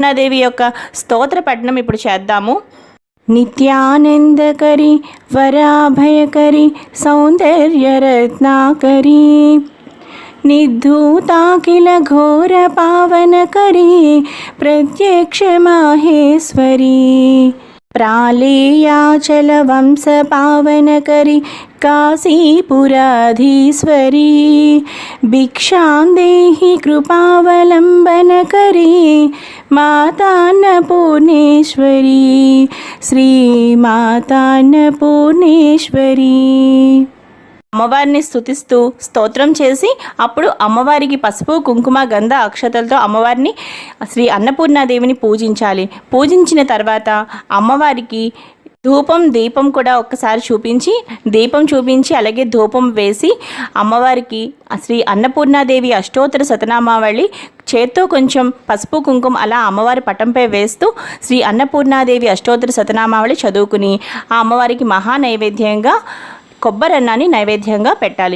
దేవి యొక్క స్తోత్ర పఠనం ఇప్పుడు చేద్దాము. నిత్యానందకరి వరాభయకరి సౌందర్యరత్నాకరి నిర్ధూతాఖిల ఘోర పావనకరి ప్రత్యక్ష మాహేశ్వరి ప్రాళేయాచల వంశ పావనకరి కాశీపురాధీశ్వరి భిక్షాందేహి కృపావలంబనకరి మాతాన్నపూర్ణేశ్వరి. శ్రీ మాతాన్నపూర్ణేశ్వరి. అమ్మవారిని స్తుతిస్తూ స్తోత్రం చేసి అప్పుడు అమ్మవారికి పసుపు కుంకుమ గంధ అక్షతలతో అమ్మవారిని శ్రీ అన్నపూర్ణాదేవిని పూజించాలి. పూజించిన తర్వాత అమ్మవారికి ధూపం దీపం కూడా ఒక్కసారి చూపించి దీపం చూపించి అలాగే ధూపం వేసి అమ్మవారికి శ్రీ అన్నపూర్ణాదేవి అష్టోత్తర సతనామావళి చేత్తో కొంచెం పసుపు కుంకుమ అలా అమ్మవారి పటంపై వేస్తూ శ్రీ అన్నపూర్ణాదేవి అష్టోత్తర శతనామావళి చదువుకుని ఆ అమ్మవారికి మహా నైవేద్యంగా కొబ్బరన్నాన్ని నైవేద్యంగా పెట్టాలి.